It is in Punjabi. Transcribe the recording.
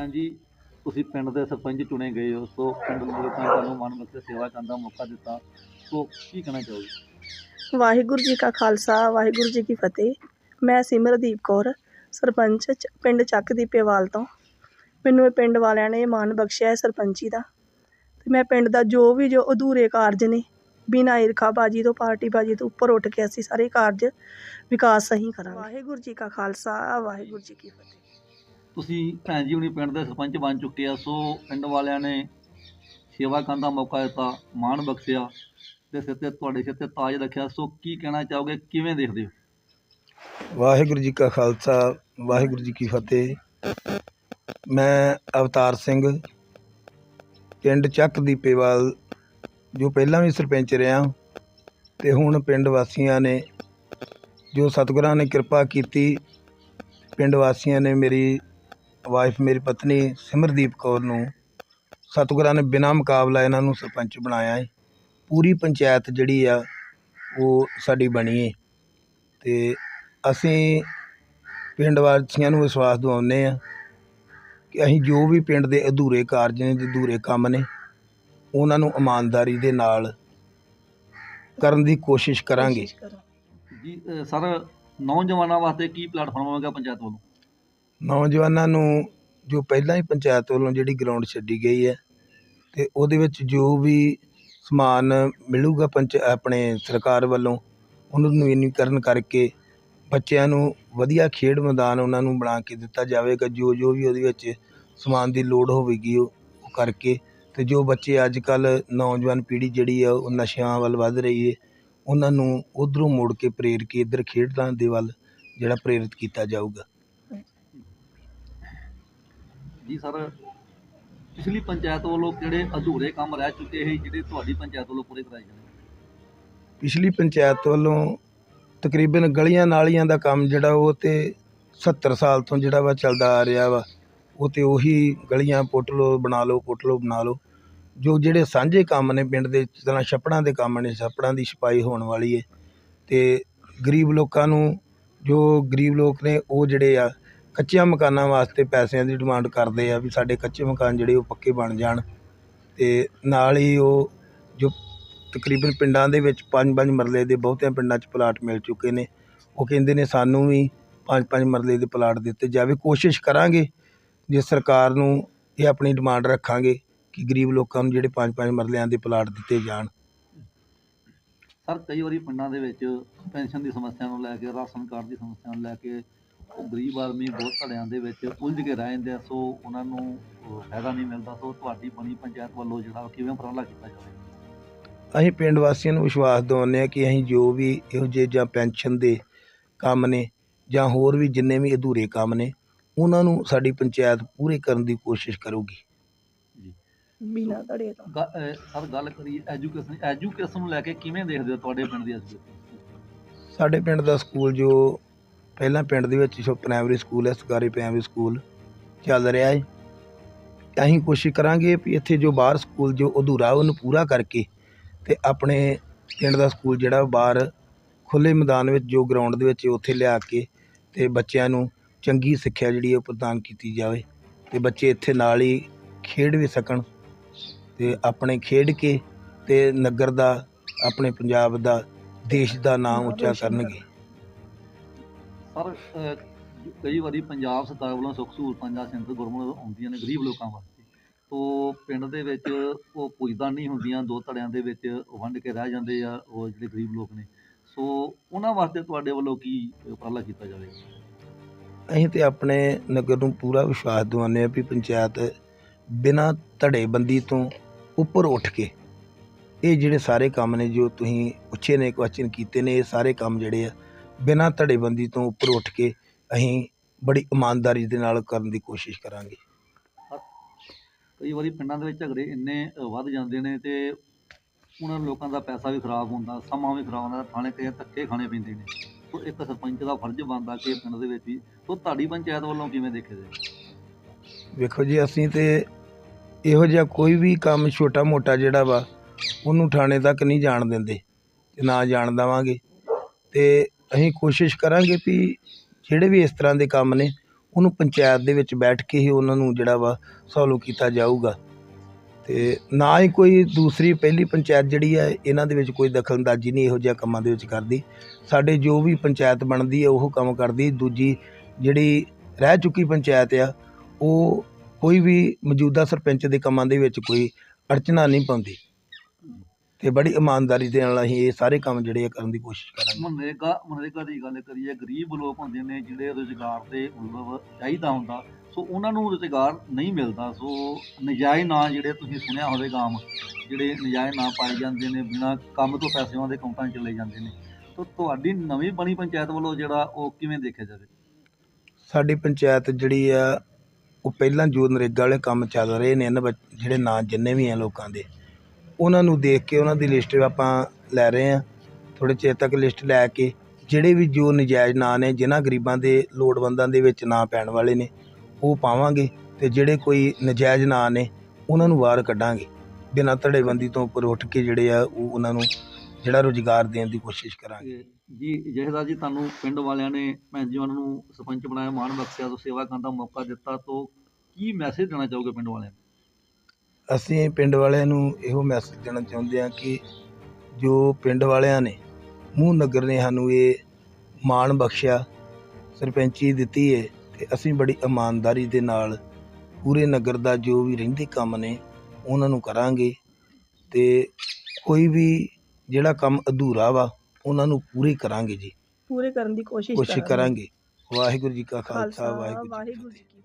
ਭੈਣ ਜੀ ਤੁਸੀਂ ਪਿੰਡ ਦੇ ਸਰਪੰਚ ਚੁਣੇ ਗਏ ਹੋ ਸੋ ਪਿੰਡ ਦੇ ਲੋਕਾਂ ਨੇ ਤੁਹਾਨੂੰ ਮਨ ਬਖਸ਼ ਸੇਵਾ ਕਰਨ ਦਾ ਮੌਕਾ ਦਿੱਤਾ। ਸੋ ਕੀ ਕਹਿਣਾ ਚਾਹੋਗੇ? ਵਾਹਿਗੁਰੂ ਜੀ ਕਾ ਖਾਲਸਾ ਵਾਹਿਗੁਰੂ ਜੀ ਕੀ ਫਤਿਹ। ਮੈਂ ਸਿਮਰਦੀਪ ਕੌਰ ਸਰਪੰਚ ਪਿੰਡ ਚੱਕ ਦੀ ਪੇਵਾਲ ਤੋਂ। ਮੈਨੂੰ ਇਹ ਪਿੰਡ ਵਾਲਿਆਂ ਨੇ ਮਾਣ ਬਖਸ਼ਿਆ ਹੈ ਸਰਪੰਚੀ ਦਾ। ਤੇ ਮੈਂ ਪਿੰਡ ਦਾ ਜੋ ਵੀ ਜੋ ਅਧੂਰੇ ਕਾਰਜ ਨੇ ਬਿਨਾਂ ਈਰਖਾਬਾਜੀ ਤੋਂ ਪਾਰਟੀਬਾਜੀ ਤੋਂ ਉੱਪਰ ਉੱਠ ਕੇ ਅਸੀਂ ਸਾਰੇ ਕਾਰਜ ਵਿਕਾਸ ਸਹੀ ਕਰਾਂਗੇ। ਵਾਹਿਗੁਰੂ ਜੀ ਕਾ ਖਾਲਸਾ ਵਾਹਿਗੁਰੂ ਜੀ ਕੀ ਫਤਿਹ। ਤੁਸੀਂ ਭੈਣ ਜੀ ਹੁਣੀ ਪਿੰਡ ਦੇ ਸਰਪੰਚ ਬਣ ਚੁੱਕੇ ਆ, ਸੋ ਪਿੰਡ ਵਾਲਿਆਂ ਨੇ ਸੇਵਾ ਕਰਨ ਦਾ ਮੌਕਾ ਦਿੱਤਾ, ਮਾਣ ਬਖਸ਼ਿਆ ਤੇ ਸਿਰ ਤੇ ਤੁਹਾਡੇ ਸਿਰ ਤੇ ਤਾਜ ਰੱਖਿਆ। ਸੋ ਕੀ ਕਹਿਣਾ ਚਾਹੋਗੇ, ਕਿਵੇਂ ਦੇਖਦੇ ਹੋ? ਵਾਹਿਗੁਰੂ ਜੀ ਕਾ ਖਾਲਸਾ, ਵਾਹਿਗੁਰੂ ਜੀ ਕੀ ਫਤਿਹ। ਮੈਂ ਅਵਤਾਰ ਸਿੰਘ, ਪਿੰਡ ਚੱਕ ਦੀਪੇਵਾਲ ਜੋ ਪਹਿਲਾਂ ਵੀ ਸਰਪੰਚ ਰਿਹਾ, ਤੇ ਹੁਣ ਪਿੰਡ ਵਾਸੀਆਂ ਨੇ, ਜੋ ਸਤਿਗੁਰਾਂ ਨੇ ਕਿਰਪਾ ਕੀਤੀ, ਪਿੰਡ ਵਾਸੀਆਂ ਨੇ ਮੇਰੀ ਵਾਈਫ ਮੇਰੀ ਪਤਨੀ ਸਿਮਰਦੀਪ ਕੌਰ ਨੂੰ ਸਤਿਗੁਰਾਂ ਨੇ ਬਿਨਾਂ ਮੁਕਾਬਲਾ ਇਹਨਾਂ ਨੂੰ ਸਰਪੰਚ ਬਣਾਇਆ ਹੈ ਪੂਰੀ ਪੰਚਾਇਤ ਜਿਹੜੀ ਆ, ਉਹ ਸਾਡੀ ਬਣੀ ਹੈ ਅਤੇ ਅਸੀਂ ਪਿੰਡ ਵਾਸੀਆਂ ਨੂੰ ਵਿਸ਼ਵਾਸ ਦਿਵਾਉਂਦੇ ਹਾਂ ਕਿ ਅਸੀਂ ਜੋ ਵੀ ਪਿੰਡ ਦੇ ਅਧੂਰੇ ਕਾਰਜ ਨੇ ਅਧੂਰੇ ਕੰਮ ਨੇ, ਉਹਨਾਂ ਨੂੰ ਇਮਾਨਦਾਰੀ ਦੇ ਨਾਲ ਕਰਨ ਦੀ ਕੋਸ਼ਿਸ਼ ਕਰਾਂਗੇ। ਜੀ ਸਰ, ਨੌਜਵਾਨਾਂ ਵਾਸਤੇ ਕੀ ਪਲੇਟਫਾਰਮ ਹੋਵੇਗਾ ਪੰਚਾਇਤ ਵੱਲੋਂ? ਨੌਜਵਾਨਾਂ ਨੂੰ ਜੋ ਪਹਿਲਾਂ ਹੀ ਪੰਚਾਇਤ ਵੱਲੋਂ ਜਿਹੜੀ ਗਰਾਊਂਡ ਛੱਡੀ ਗਈ ਹੈ ਅਤੇ ਉਹਦੇ ਵਿੱਚ ਜੋ ਵੀ ਸਮਾਨ ਮਿਲੂਗਾ ਪੰਚ, ਆਪਣੇ ਸਰਕਾਰ ਵੱਲੋਂ, ਉਹਨੂੰ ਨਵੀਨੀਕਰਨ ਕਰਕੇ ਬੱਚਿਆਂ ਨੂੰ ਵਧੀਆ ਖੇਡ ਮੈਦਾਨ ਉਹਨਾਂ ਨੂੰ ਬਣਾ ਕੇ ਦਿੱਤਾ ਜਾਵੇਗਾ। ਜੋ ਜੋ ਵੀ ਉਹਦੇ ਵਿੱਚ ਸਮਾਨ ਦੀ ਲੋੜ ਹੋਵੇਗੀ, ਉਹ ਉਹ ਕਰਕੇ ਅਤੇ ਜੋ ਬੱਚੇ ਅੱਜ ਕੱਲ੍ਹ ਨੌਜਵਾਨ ਪੀੜ੍ਹੀ ਜਿਹੜੀ ਆ, ਉਹ ਨਸ਼ਿਆਂ ਵੱਲ ਵੱਧ ਰਹੀ ਹੈ, ਉਹਨਾਂ ਨੂੰ ਉੱਧਰੋਂ ਮੋੜ ਕੇ ਪ੍ਰੇਰ ਕੇ ਇੱਧਰ ਖੇਡਾਂ ਦੇ ਵੱਲ ਜਿਹੜਾ ਪ੍ਰੇਰਿਤ ਕੀਤਾ ਜਾਊਗਾ। ਜੀ ਸਰ? ਪਿਛਲੀ ਪੰਚਾਇਤ ਵੱਲੋਂ ਕਿਹੜੇ ਅਧੂਰੇ ਕੰਮ ਰਹਿ ਚੁੱਕੇ ਸੀ ਜਿਹੜੇ ਤੁਹਾਡੀ ਪੰਚਾਇਤ ਵੱਲੋਂ ਪੂਰੇ ਕਰਾਏ ਜਾਣਗੇ ਪਿਛਲੀ ਪੰਚਾਇਤ ਵੱਲੋਂ ਤਕਰੀਬਨ ਗਲੀਆਂ ਨਾਲੀਆਂ ਦਾ ਕੰਮ ਜਿਹੜਾ ਉਹ ਤੇ 70 ਸਾਲ ਤੋਂ ਜਿਹੜਾ ਵਾ ਚੱਲਦਾ ਆ ਰਿਹਾ ਵਾ, ਉਹ ਤੇ ਉਹੀ ਗਲੀਆਂ ਪੁੱਟ ਲਓ, ਬਣਾ ਲਓ ਪੁੱਟ ਲਓ, ਬਣਾ ਲਓ। ਜੋ ਜਿਹੜੇ ਸਾਂਝੇ ਕੰਮ ਨੇ ਪਿੰਡ ਦੇ, ਜਿਸ ਤਰ੍ਹਾਂ ਛੱਪੜਾਂ ਦੇ ਕੰਮ ਨੇ, ਛੱਪੜਾਂ ਦੀ ਛਪਾਈ ਹੋਣ ਵਾਲੀ ਹੈ ਤੇ ਗਰੀਬ ਲੋਕਾਂ ਨੂੰ, ਜੋ ਗਰੀਬ ਲੋਕ ਨੇ, ਉਹ ਜਿਹੜੇ ਆ ਕੱਚਿਆਂ ਮਕਾਨਾਂ ਵਾਸਤੇ ਪੈਸਿਆਂ ਦੀ ਡਿਮਾਂਡ ਕਰਦੇ ਆ ਵੀ ਸਾਡੇ ਕੱਚੇ ਮਕਾਨ ਜਿਹੜੇ ਉਹ ਪੱਕੇ ਬਣ ਜਾਣ ਅਤੇ ਨਾਲ ਹੀ ਉਹ ਜੋ ਤਕਰੀਬਨ ਪਿੰਡਾਂ ਦੇ ਵਿੱਚ ਪੰਜ ਪੰਜ ਮਰਲੇ ਦੇ ਬਹੁਤਿਆਂ ਪਿੰਡਾਂ 'ਚ ਪਲਾਟ ਮਿਲ ਚੁੱਕੇ ਨੇ, ਉਹ ਕਹਿੰਦੇ ਨੇ ਸਾਨੂੰ ਵੀ ਪੰਜ ਪੰਜ ਮਰਲੇ ਦੇ ਪਲਾਟ ਦਿੱਤੇ ਜਾਵੇ। ਕੋਸ਼ਿਸ਼ ਕਰਾਂਗੇ ਜੇ ਸਰਕਾਰ ਨੂੰ ਇਹ ਆਪਣੀ ਡਿਮਾਂਡ ਰੱਖਾਂਗੇ ਕਿ ਗਰੀਬ ਲੋਕਾਂ ਨੂੰ ਜਿਹੜੇ ਪੰਜ ਪੰਜ ਮਰਲਿਆਂ ਦੇ ਪਲਾਟ ਦਿੱਤੇ ਜਾਣ। ਸਰ, ਕਈ ਵਾਰੀ ਪਿੰਡਾਂ ਦੇ ਵਿੱਚ ਪੈਨਸ਼ਨ ਦੀ ਸਮੱਸਿਆ ਨੂੰ ਲੈ ਕੇ, ਰਾਸ਼ਨ ਕਾਰਡ ਦੀ ਸਮੱਸਿਆ ਨੂੰ ਲੈ ਕੇ ਗਰੀਬ ਆਦਮੀ ਬਹੁਤ ਧੜਿਆਂ ਦੇ ਵਿੱਚ ਉਲਝ ਕੇ ਰਹਿ ਜਾਂਦੇ ਆ ਸੋ ਉਹਨਾਂ ਨੂੰ ਫਾਇਦਾ ਨਹੀਂ ਮਿਲਦਾ ਸੋ ਤੁਹਾਡੀ ਬਣੀ ਪੰਚਾਇਤ ਵੱਲੋਂ ਜਿਹੜਾ ਕਿਵੇਂ ਉਪਰਾਲਾ ਕੀਤਾ ਜਾਵੇ? ਅਸੀਂ ਪਿੰਡ ਵਾਸੀਆਂ ਨੂੰ ਵਿਸ਼ਵਾਸ ਦਿਵਾਉਂਦੇ ਹਾਂ ਕਿ ਅਸੀਂ ਜੋ ਵੀ ਇਹੋ ਜਿਹੇ ਜਾਂ ਪੈਨਸ਼ਨ ਦੇ ਕੰਮ ਨੇ ਜਾਂ ਹੋਰ ਵੀ ਜਿੰਨੇ ਵੀ ਅਧੂਰੇ ਕੰਮ ਨੇ ਉਹਨਾਂ ਨੂੰ ਸਾਡੀ ਪੰਚਾਇਤ ਪੂਰੇ ਕਰਨ ਦੀ ਕੋਸ਼ਿਸ਼ ਕਰੂਗੀ। ਜੀ। ਬਿਨਾਂ ਧੜੇ ਤੋਂ। ਗ- ਅਹ, ਸਰ ਗੱਲ ਕਰੀਏ ਐਜੂਕੇਸ਼ਨ ਐਜੂਕੇਸ਼ਨ ਨੂੰ ਲੈ ਕੇ ਕਿਵੇਂ ਦੇਖਦੇ ਹੋ ਤੁਹਾਡੇ ਪਿੰਡ ਦੀ ਐਜੂਕੇਸ਼ਨ? ਸਾਡੇ ਪਿੰਡ ਦਾ ਸਕੂਲ ਜੋ ਪਹਿਲਾਂ ਪਿੰਡ ਦੇ ਵਿੱਚ ਜੋ ਪ੍ਰਾਇਮਰੀ ਸਕੂਲ ਹੈ, ਸਰਕਾਰੀ ਪ੍ਰਾਇਮਰੀ ਸਕੂਲ ਚੱਲ ਰਿਹਾ ਹੈ। ਅਸੀਂ ਕੋਸ਼ਿਸ਼ ਕਰਾਂਗੇ ਵੀ ਇੱਥੇ ਜੋ ਬਾਹਰ ਸਕੂਲ ਜੋ ਅਧੂਰਾ ਉਹਨੂੰ ਪੂਰਾ ਕਰਕੇ ਅਤੇ ਆਪਣੇ ਪਿੰਡ ਦਾ ਸਕੂਲ ਜਿਹੜਾ ਬਾਹਰ ਖੁੱਲੇ ਮੈਦਾਨ ਵਿੱਚ ਜੋ ਗਰਾਊਂਡ ਦੇ ਵਿੱਚ ਉੱਥੇ ਲਿਆ ਕੇ ਅਤੇ ਬੱਚਿਆਂ ਨੂੰ ਚੰਗੀ ਸਿੱਖਿਆ ਜਿਹੜੀ ਉਹ ਪ੍ਰਦਾਨ ਕੀਤੀ ਜਾਵੇ ਅਤੇ ਬੱਚੇ ਇੱਥੇ ਨਾਲ ਹੀ ਖੇਡ ਵੀ ਸਕਣ ਅਤੇ ਆਪਣੇ ਖੇਡ ਕੇ ਅਤੇ ਨਗਰ ਦਾ, ਆਪਣੇ ਪੰਜਾਬ ਦਾ, ਦੇਸ਼ ਦਾ ਨਾਮ ਉੱਚਾ ਕਰਨਗੇ। ਸਰ ਕਈ ਵਾਰੀ ਪੰਜਾਬ ਸਰਕਾਰ ਵੱਲੋਂ ਸੁੱਖ ਸਹੂਲਤਾਂ ਜਾਂ ਸੈਂਟਰ ਗਵਰਨਮੈਂਟ ਆਉਂਦੀਆਂ ਨੇ, ਗਰੀਬ ਲੋਕਾਂ ਵਾਸਤੇ। ਤੋ ਪਿੰਡ ਦੇ ਵਿੱਚ ਉਹ ਪੁੱਜਦਾ ਨਹੀਂ ਹੁੰਦੀਆਂ, ਦੋ ਧੜਿਆਂ ਦੇ ਵਿੱਚ ਵੰਡ ਕੇ ਰਹਿ ਜਾਂਦੇ ਆ, ਉਹ ਜਿਹੜੇ ਗਰੀਬ ਲੋਕ ਨੇ। ਸੋ ਉਹਨਾਂ ਵਾਸਤੇ ਤੁਹਾਡੇ ਵੱਲੋਂ ਕੀ ਉਪਰਾਲਾ ਕੀਤਾ ਜਾਵੇਗਾ? ਅਸੀਂ ਤੇ ਆਪਣੇ ਨਗਰ ਨੂੰ ਪੂਰਾ ਵਿਸ਼ਵਾਸ ਦਿਵਾਉਂਦੇ ਹਾਂ ਵੀ ਪੰਚਾਇਤ ਬਿਨਾਂ ਧੜੇਬੰਦੀ ਤੋਂ ਉੱਪਰ ਉੱਠ ਕੇ ਇਹ ਜਿਹੜੇ ਸਾਰੇ ਕੰਮ ਨੇ ਜੋ ਤੁਸੀਂ ਪੁੱਛੇ ਨੇ ਕੁਐਸਚਨ ਕੀਤੇ ਨੇ, ਇਹ ਸਾਰੇ ਕੰਮ ਜਿਹੜੇ ਆ ਬਿਨਾਂ ਧੜੇਬੰਦੀ ਤੋਂ ਉੱਪਰ ਉੱਠ ਕੇ ਅਸੀਂ ਬੜੀ ਇਮਾਨਦਾਰੀ ਦੇ ਨਾਲ ਕਰਨ ਦੀ ਕੋਸ਼ਿਸ਼ ਕਰਾਂਗੇ। ਕਈ ਵਾਰੀ ਪਿੰਡਾਂ ਦੇ ਵਿੱਚ ਝਗੜੇ ਇੰਨੇ ਵੱਧ ਜਾਂਦੇ ਨੇ ਤੇ ਉਹਨਾਂ ਲੋਕਾਂ ਦਾ ਪੈਸਾ ਵੀ ਖਰਾਬ ਹੁੰਦਾ ਸਮਾਂ ਵੀ ਖਰਾਬ ਹੁੰਦਾ ਥਾਣੇ ਕਈ ਧੱਕੇ ਖਾਣੇ ਪੈਂਦੇ ਨੇ। ਸੋ ਇੱਕ ਸਰਪੰਚ ਦਾ ਫਰਜ਼ ਬਣਦਾ ਕਿ ਪਿੰਡ ਦੇ ਵਿੱਚ ਵੀ ਸੋ ਤੁਹਾਡੀ ਪੰਚਾਇਤ ਵੱਲੋਂ ਕਿਵੇਂ ਦੇਖੇ ਜਾਏ? ਵੇਖੋ ਜੀ ਅਸੀਂ ਤੇ ਇਹੋ ਜਿਹਾ ਕੋਈ ਵੀ ਕੰਮ ਛੋਟਾ ਮੋਟਾ ਜਿਹੜਾ ਵਾ ਉਹਨੂੰ ਥਾਣੇ ਤੱਕ ਨਹੀਂ ਜਾਣ ਦਿੰਦੇ ਤੇ ਨਾ ਜਾਣ ਦੇਵਾਂਗੇ। ਤੇ ਅਸੀਂ ਕੋਸ਼ਿਸ਼ ਕਰਾਂਗੇ ਵੀ ਜਿਹੜੇ ਵੀ ਇਸ ਤਰ੍ਹਾਂ ਦੇ ਕੰਮ ਨੇ, ਉਹਨੂੰ ਪੰਚਾਇਤ ਦੇ ਵਿੱਚ ਬੈਠ ਕੇ ਹੀ ਉਹਨਾਂ ਨੂੰ ਜਿਹੜਾ ਵਾ ਸੋਲਵ ਕੀਤਾ ਜਾਊਗਾ। ਅਤੇ ਨਾ ਹੀ ਕੋਈ ਦੂਸਰੀ ਪਹਿਲੀ ਪੰਚਾਇਤ ਜਿਹੜੀ ਹੈ ਇਹਨਾਂ ਦੇ ਵਿੱਚ ਕੋਈ ਦਖਲਅੰਦਾਜ਼ੀ ਨਹੀਂ ਇਹੋ ਜਿਹੇ ਕੰਮਾਂ ਦੇ ਵਿੱਚ ਕਰਦੀ। ਸਾਡੇ ਜੋ ਵੀ ਪੰਚਾਇਤ ਬਣਦੀ ਹੈ ਉਹ ਕੰਮ ਕਰਦੀ। ਦੂਜੀ ਜਿਹੜੀ ਰਹਿ ਚੁੱਕੀ ਪੰਚਾਇਤ ਆ, ਉਹ ਕੋਈ ਵੀ ਮੌਜੂਦਾ ਸਰਪੰਚ ਦੇ ਕੰਮਾਂ ਦੇ ਵਿੱਚ ਕੋਈ ਅੜਚਨਾ ਨਹੀਂ ਪਾਉਂਦੀ। ਤੇ ਬੜੀ ਇਮਾਨਦਾਰੀ ਦੇ ਨਾਲ ਅਸੀਂ ਇਹ ਸਾਰੇ ਕੰਮ ਜਿਹੜੇ ਆ ਕਰਨ ਦੀ ਕੋਸ਼ਿਸ਼ ਕਰਾਂਗੇ। ਮਨਰੇਗਾ ਮਨਰੇਗਾ ਦੀ ਗੱਲ ਕਰੀਏ ਗਰੀਬ ਲੋਕ ਹੁੰਦੇ ਨੇ ਜਿਹੜੇ ਰੁਜ਼ਗਾਰ ਦੇ ਮਤਲਬ ਚਾਹੀਦਾ ਹੁੰਦਾ ਸੋ ਉਹਨਾਂ ਨੂੰ ਰੁਜ਼ਗਾਰ ਨਹੀਂ ਮਿਲਦਾ ਸੋ ਨਜਾਇਜ਼ ਨਾਂ ਜਿਹੜੇ ਤੁਸੀਂ ਸੁਣਿਆ ਹੋਵੇਗਾ ਆਮ ਜਿਹੜੇ ਨਜਾਇਜ਼ ਨਾਂ ਪਾਏ ਜਾਂਦੇ ਨੇ ਬਿਨਾਂ ਕੰਮ ਤੋਂ ਪੈਸੇ ਦੇ ਅਕਾਊਂਟਾਂ 'ਚ ਚਲੇ ਜਾਂਦੇ ਨੇ। ਸੋ ਤੁਹਾਡੀ ਨਵੀਂ ਬਣੀ ਪੰਚਾਇਤ ਵੱਲੋਂ ਜਿਹੜਾ ਉਹ ਕਿਵੇਂ ਦੇਖਿਆ ਜਾਵੇ? ਸਾਡੀ ਪੰਚਾਇਤ ਜਿਹੜੀ ਆ ਉਹ ਪਹਿਲਾਂ ਜੋ ਨਰੇਗਾ ਵਾਲੇ ਕੰਮ ਚੱਲ ਰਹੇ ਨੇ ਇਹਨਾਂ ਜਿਹੜੇ ਨਾਂ ਜਿੰਨੇ ਵੀ ਆ ਲੋਕਾਂ ਦੇ ਉਹਨਾਂ ਨੂੰ ਦੇਖ ਕੇ ਉਹਨਾਂ ਦੀ ਲਿਸਟ ਆਪਾਂ ਲੈ ਰਹੇ ਹਾਂ। ਥੋੜ੍ਹੇ ਚਿਰ ਤੱਕ ਲਿਸਟ ਲੈ ਕੇ ਜਿਹੜੇ ਵੀ ਜੋ ਨਜਾਇਜ਼ ਨਾਂ ਨੇ, ਜਿਨ੍ਹਾਂ ਗਰੀਬਾਂ ਦੇ ਲੋੜਵੰਦਾਂ ਦੇ ਵਿੱਚ ਨਾਂ ਪੈਣ ਵਾਲੇ ਨੇ, ਉਹ ਪਾਵਾਂਗੇ ਅਤੇ ਜਿਹੜੇ ਕੋਈ ਨਜਾਇਜ਼ ਨਾਂ ਨੇ, ਉਹਨਾਂ ਨੂੰ ਬਾਹਰ ਕੱਢਾਂਗੇ। ਬਿਨਾਂ ਧੜੇਬੰਦੀ ਤੋਂ ਉੱਪਰ ਉੱਠ ਕੇ ਜਿਹੜੇ ਆ, ਉਹ ਉਹਨਾਂ ਨੂੰ ਜਿਹੜਾ ਰੁਜ਼ਗਾਰ ਦੇਣ ਦੀ ਕੋਸ਼ਿਸ਼ ਕਰਾਂਗੇ। ਜੀ, ਜਹੇਦਾਰ ਜੀ, ਤੁਹਾਨੂੰ ਪਿੰਡ ਵਾਲਿਆਂ ਨੇ, ਭੈਣ ਜੀ, ਉਹਨਾਂ ਨੂੰ ਸਰਪੰਚ ਬਣਾਇਆ, ਮਾਣ ਬਖਸ਼ਿਆ ਤੋਂ ਸੇਵਾ ਕਰਨ ਦਾ ਮੌਕਾ ਦਿੱਤਾ, ਤੋਂ ਕੀ ਮੈਸੇਜ ਦੇਣਾ ਚਾਹੋਗੇ ਪਿੰਡ ਵਾਲਿਆਂ ਨੂੰ? ਅਸੀਂ ਪਿੰਡ ਵਾਲਿਆਂ ਨੂੰ ਇਹੋ ਮੈਸੇਜ ਦੇਣਾ ਚਾਹੁੰਦੇ ਹਾਂ ਕਿ ਜੋ ਪਿੰਡ ਵਾਲਿਆਂ ਨੇ ਮੂੰਹ ਨਗਰ ਨੇ ਸਾਨੂੰ ਇਹ ਮਾਣ ਬਖਸ਼ਿਆ ਸਰਪੰਚੀ ਦਿੱਤੀ ਹੈ ਤੇ ਅਸੀਂ ਬੜੀ ਇਮਾਨਦਾਰੀ ਦੇ ਨਾਲ ਪੂਰੇ ਨਗਰ ਦਾ ਜੋ ਵੀ ਰਹਿੰਦੇ ਕੰਮ ਨੇ ਉਹਨਾਂ ਨੂੰ ਕਰਾਂਗੇ ਤੇ ਕੋਈ ਵੀ ਜਿਹੜਾ ਕੰਮ ਅਧੂਰਾ ਵਾ ਉਹਨਾਂ ਨੂੰ ਪੂਰੇ ਕਰਾਂਗੇ ਜੀ। ਪੂਰੇ ਕਰਨ ਦੀ ਕੋਸ਼ਿਸ਼ ਕੋਸ਼ਿਸ਼ ਕਰਾਂਗੇ। ਵਾਹਿਗੁਰੂ ਜੀ ਕਾ ਖਾਲਸਾ ਵਾਹਿਗੁਰੂ ਜੀ ਕੀ ਫਤਿਹ।